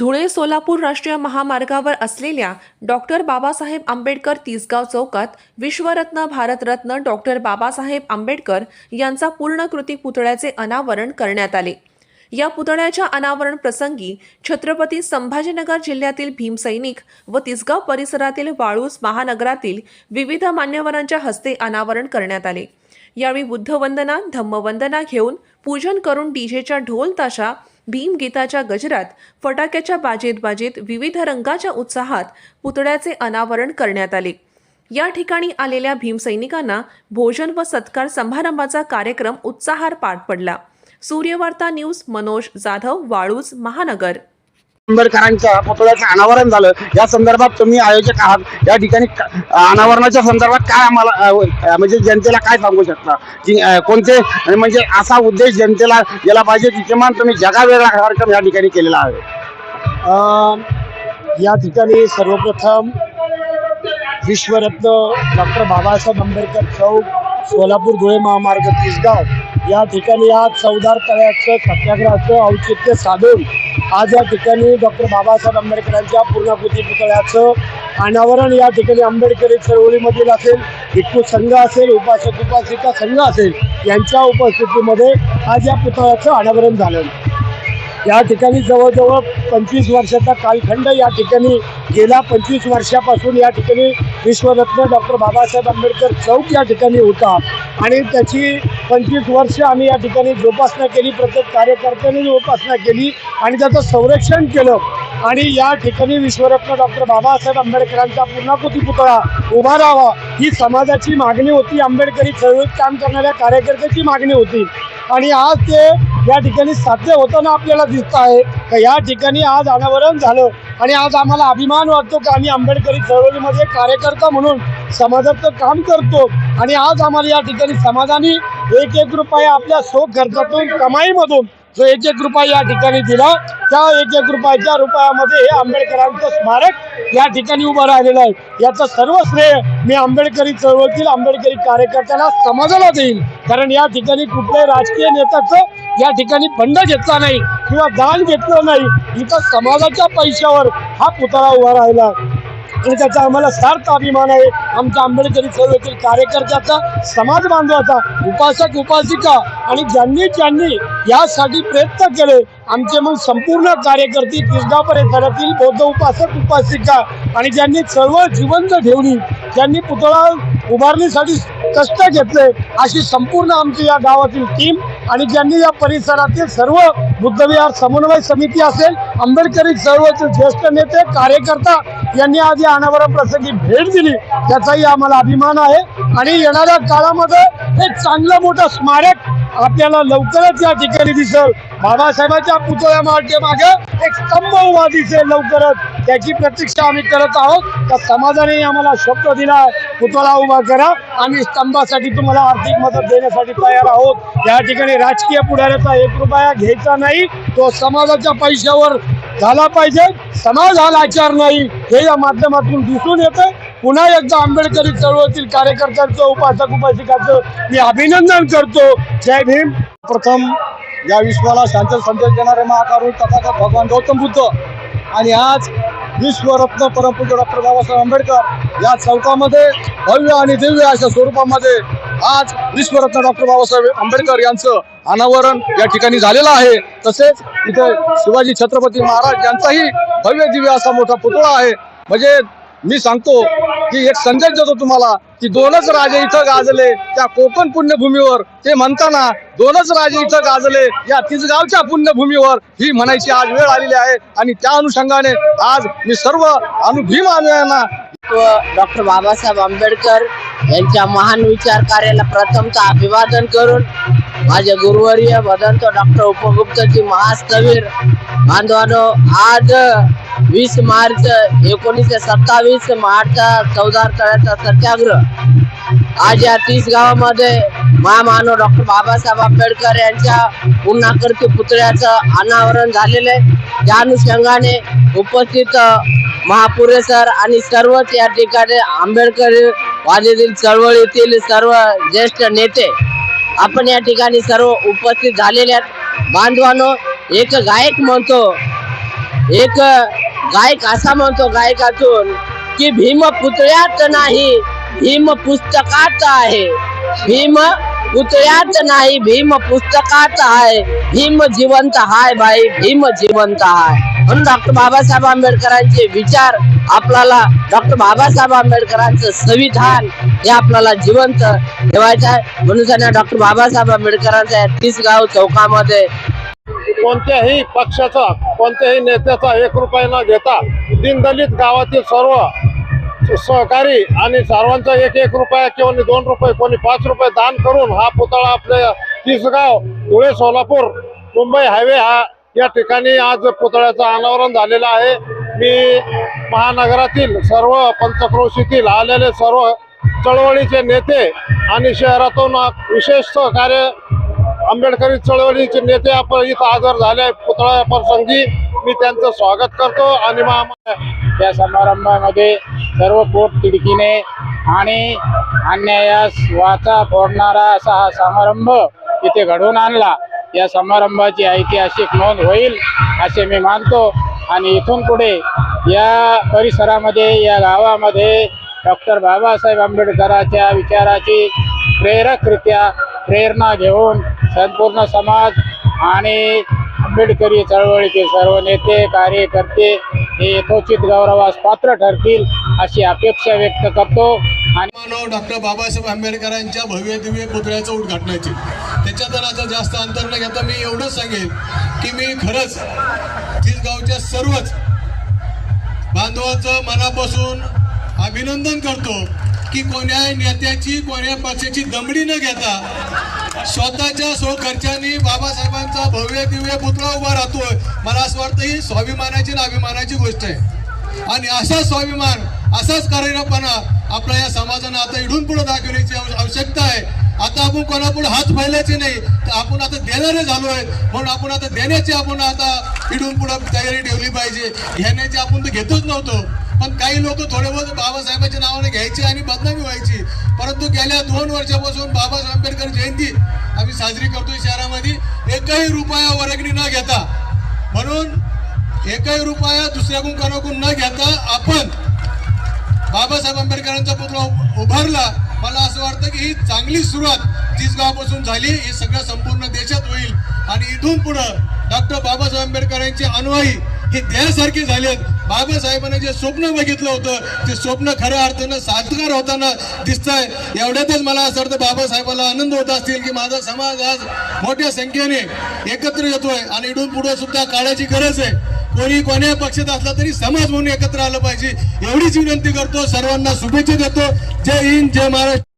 धुळे सोलापूर राष्ट्रीय महामार्गावर असलेल्या डॉक्टर बाबासाहेब आंबेडकर तिसगाव चौकात विश्वरत्न भारतरत्न डॉक्टर बाबासाहेब आंबेडकर यांचा पूर्णकृती पुतळ्याचे अनावरण करण्यात आले. या पुतळ्याच्या अनावरण प्रसंगी छत्रपती संभाजीनगर जिल्ह्यातील भीमसैनिक व तिसगाव परिसरातील वाळूस महानगरातील विविध मान्यवरांच्या हस्ते अनावरण करण्यात आले. यावेळी बुद्धवंदना धम्मवंदना घेऊन पूजन करून डीजेच्या ढोल ताशा भीमगीताच्या गजरात फटाक्याच्या बाजेत बाजेत विविध रंगाच्या उत्साहात पुतळ्याचे अनावरण करण्यात आले. या ठिकाणी आलेल्या भीमसैनिकांना भोजन व सत्कार समारंभाचा कार्यक्रम उत्साहार पार पडला. सूर्यवार्ता न्यूज मनोज जाधव वाळूज महानगर. आंबेडकरांच्या पुतळ्याचं अनावरण झालं. या संदर्भात तुम्ही आयोजक आहात. या ठिकाणी अनावरणाच्या संदर्भात काय आम्हाला म्हणजे जनतेला काय सांगू शकता? की कोणते म्हणजे असा उद्देश जनतेला गेला पाहिजे की किमान तुम्ही जगावेगळा कार्यक्रम या ठिकाणी केलेला आहे. या ठिकाणी सर्वप्रथम विश्वरत्न डॉक्टर बाबासाहेब आंबेडकर चौक सोलापूर धुळे महामार्ग तिसगाव. या ठिकाणी आज चौदार तळ्याचं सत्याग्रहाचं औचित्य साधून आज या ठिकाणी डॉक्टर बाबासाहेब आंबेडकरांच्या पूर्णाकृती पुतळ्याचं अनावरण या ठिकाणी आंबेडकरी चळवळीमधील असेल भिक्खू संघ असेल उपासक उपासिका संघ असेल यांच्या उपस्थितीमध्ये आज या पुतळ्याचं अनावरण झालं. या ठिकाणी जवळजवळ पंचवीस वर्षाचा कालखंड या ठिकाणी गेल्या पंचवीस वर्षापासून या ठिकाणी विश्वरत्न डॉक्टर बाबासाहेब आंबेडकर चौक या ठिकाणी होता. आणि त्याची पंचवीस वर्ष आम्ही या ठिकाणी जोपासना केली. प्रत्येक कार्यकर्त्यांनी जोपासना केली आणि त्याचं संरक्षण केलं. आणि या ठिकाणी विश्वरत्न डॉक्टर बाबासाहेब आंबेडकरांचा पूर्णाकृती पुतळा उभा राहावा ही समाजाची मागणी होती. आंबेडकरी चळवळीत काम करणाऱ्या कार्यकर्त्याची मागणी होती. आणि आज ते या ठिकाणी साध्य होताना आपल्याला दिसत आहे. या ठिकाणी आज अनावरण झालं आणि आज आम्हाला अभिमान वाटतो की आम्ही आंबेडकरी चळवळीमध्ये कार्यकर्ता म्हणून समाजाचं काम करतो. आणि आज आम्हाला या ठिकाणी समाजाने एक एक रुपया आपल्या सोख खर्चातून कमाईमधून जो एक एक रुपया या ठिकाणी दिला त्या एक एक रुपयाच्या रुपयामध्ये हे आंबेडकरांचं स्मारक या ठिकाणी उभं राहिलेलं आहे. याचं सर्व श्रेय मी आंबेडकरी चळवळीतील आंबेडकरी कार्यकर्त्यांना समाजाला देईल कारण या ठिकाणी कुठल्याही राजकीय नेत्याचं या ठिकाणी फंड घेतला नाही किंवा दान घेतलं नाही. इथं समाजाच्या पैशावर हा पुतळा उभा राहिला. आणि त्याचा आम्हाला सार्थ अभिमान आहे. आमच्या आंबेडकरी चळवळीतील कार्यकर्त्याचा समाज बांधवाचा उपासक उपासिका आणि ज्यांनी ज्यांनी यासाठी प्रयत्न केले आमचे मग संपूर्ण कार्यकर्ते तिसगाव परिसरातील बौद्ध उपासक उपासिका आणि ज्यांनी चळवळ जिवंत ठेवली ज्यांनी पुतळा उभारणीसाठी कष्ट घेतले अशी संपूर्ण आमची या गावातील टीम आणि ज्यांनी या परिसरातील सर्व बुद्धविहार समन्वय समिती असेल आंबेडकरी चळवळीतील ज्येष्ठ नेते कार्यकर्ता यांनी आज या अनावरण प्रसंगी भेट दिली. त्याचाही आम्हाला अभिमान आहे. आणि येणाऱ्या काळामध्ये एक चांगलं मोठं स्मारक आपल्याला लवकरच या ठिकाणी दिसेल. बाबासाहेबांच्या पुतळ्या मार्गेमागे मागे एक स्तंभ उभा दिसेल लवकरच. त्याची प्रतीक्षा आम्ही करत आहोत. त्या समाजाने आम्हाला शब्द दिला. पुतळा उभा करा. आम्ही स्तंभासाठी तुम्हाला आर्थिक मदत देण्यासाठी तयार आहोत. या ठिकाणी राजकीय पुढाऱ्याचा एक रुपया घ्यायचा नाही तो समाजाच्या पैशावर झाला पाहिजे. समाज हा लाचार नाही. हे या माध्यमातून दिसून येतं पुन्हा एकदा आंबेडकरी चळवळीतील कार्यकर्त्यांचं उपासक उपासिकाचं मी अभिनंदन करतो. जय भीम. प्रथम या विश्वाला शांत संदेश देणारे महाकारुण तथागत भगवान गौतम बुद्ध आणि आज विश्वरत्न परमपूज्य डॉक्टर बाबासाहेब आंबेडकर या चौकामध्ये भव्य आणि दिव्य अशा स्वरूपामध्ये आज विश्वरत्न डॉक्टर बाबासाहेब आंबेडकर यांचं अनावरण या ठिकाणी झालेलं आहे. तसेच इथे शिवाजी छत्रपती महाराज यांचाही भव्य दिव्य असा मोठा पुतळा आहे. म्हणजे मी सांगतो की एक संदेश देतो तुम्हाला की दोनच राजे इथं गाजले त्या कोकण पुण्यभूमीवर. ते म्हणताना दोनच राजे इथं गाजले या तिसगावच्या पुण्यभूमीवर. ही म्हणायची आज वेळ आलेली आहे आणि त्या अनुषंगाने आज मी सर्व अनुभीम अनुयांना डॉक्टर बाबासाहेब आंबेडकर यांच्या महान विचार कार्याला प्रथमतः अभिवादन करून माझे गुरुवर्य भदंत डॉक्टर उपगुप्तजी महास्तवीर बांधवानो आज वीस मार्च एकोणीसशे सत्तावीस मार्चचा चौदा तळ्याचा सत्याग्रह. आज या तीस गावामध्ये महामानव डॉक्टर बाबासाहेब आंबेडकर यांच्या पुन्हाकृती पुतळ्याचं अनावरण झालेलं आहे. त्या अनुषंगाने उपस्थित महापुरे सर आणि सर्वच या ठिकाणी आंबेडकर वाजेतील चळवळीतील सर्व ज्येष्ठ नेते आपण या ठिकाणी सर्व उपस्थित झालेले आहेत. बांधवानो एक गायक म्हणतो एक गायक असा म्हणतो गायकातून की भीम पुतळ्यात नाही भीम पुस्तकात आहे. भीम पुतळ्यात नाही भीम पुस्तकात आहे. भीम जिवंत हाय भाई भीम जिवंत हाय. म्हणून डॉक्टर बाबासाहेब आंबेडकरांचे विचार आपल्याला डॉक्टर बाबासाहेब आंबेडकरांचं संविधान हे आपल्याला जिवंत ठेवायचं आहे. म्हणून त्यांना डॉक्टर बाबासाहेब आंबेडकरांच्या तिसगाव चौकामध्ये कोणत्याही पक्षाचा कोणत्याही नेत्याचा एक रुपया न घेता दिनदलित गावातील सर्व सहकारी आणि सर्वांचा एक एक रुपया किंवा दोन रुपये कोणी पाच रुपये दान करून हा पुतळा आपल्या तिसगाव धुळे सोलापूर मुंबई हायवे हा या ठिकाणी आज पुतळ्याचं अनावरण झालेलं आहे. मी महानगरातील सर्व पंचक्रोशीतील आलेले सर्व चळवळीचे नेते आणि शहरातून विशेष सहकार्य आंबेडकरी चळवळीचे नेते आपण इथं हजर झाले पुतळा प्रसंगी मी त्यांचं स्वागत करतो आणि महा या समारंभामध्ये सर्व पोट तिडकीने आणि अन्यायास वाचा फोडणारा असा हा समारंभ इथे घडवून आणला. या समारंभाची ऐतिहासिक नोंद होईल असे मी मानतो. आणि इथून पुढे या परिसरामध्ये या गावामध्ये डॉक्टर बाबासाहेब आंबेडकरांच्या विचाराची प्रेरकरित्या प्रेरणा घेऊन संपूर्ण समाज आणि आंबेडकरी चळवळीचे सर्व नेते कार्यकर्ते हे यथोचित गौरवास पात्र ठरतील अशी अपेक्षा व्यक्त करतो. आणि डॉक्टर बाबासाहेब आंबेडकरांच्या भव्य दिव्य पुतळ्याचं उद्घाटनाची. त्याच्यात तर आता जास्त अंतर न घेता मी एवढंच सांगेन की मी खरंच गावच्या सर्वच बांधवांचं मनापासून अभिनंदन करतो की कोण्या नेत्याची कोण्या पक्षाची दमडी न घेता स्वतःच्या स्वखर्चाने बाबासाहेबांचा भव्य दिव्य पुतळा उभा राहतोय. मला असं वाटतं ही स्वाभिमानाची आणि अभिमानाची गोष्ट आहे. आणि असा स्वाभिमान असाच कार्यपणा आपल्या या समाजानं आता इडून पुढे दाखवण्याची आवश्यकता आहे. आता आपण कोणापुढे हात फैलायचे नाही तर आपण आता देणारे झालो आहेत म्हणून आपण आता देण्याची आपण आता इडून पुढे तयारी ठेवली पाहिजे. घेण्याची आपण तर घेतच नव्हतो. पण काही लोक थोडे बहुत बाबासाहेबांच्या नावाने घ्यायचे आणि बदनामी व्हायची. परंतु गेल्या दोन वर्षापासून बाबासाहेब आंबेडकर जयंती आम्ही साजरी करतोय शहरामध्ये. एकही रुपया वर्गणी न घेता. म्हणून एकही रुपया दुसऱ्याकडून कोणाकडून न घेता आपण बाबासाहेब आंबेडकरांचा पुतळा उभारला. मला असं वाटतं की ही चांगली सुरुवात तिसगावापासून झाली हे सगळं संपूर्ण देशात होईल. आणि इथून पुढं डॉक्टर बाबासाहेब आंबेडकरांचे अनुयायी हे देण्यासारखे झालेत. बाबासाहेबांनी जे स्वप्न बघितलं होतं ते स्वप्न खऱ्या अर्थानं साकार होताना दिसतंय. एवढ्यातच मला असं वाटतं बाबासाहेबाला आनंद होत असतील की माझा समाज आज मोठ्या संख्येने एकत्र येतोय आणि इडून पुढे सुद्धा काळाची गरज आहे. कोणी कोण्या पक्षात असला तरी समाज म्हणून एकत्र आलं पाहिजे. एवढीच विनंती करतो सर्वांना शुभेच्छा देतो. जय हिंद जय महाराष्ट्र.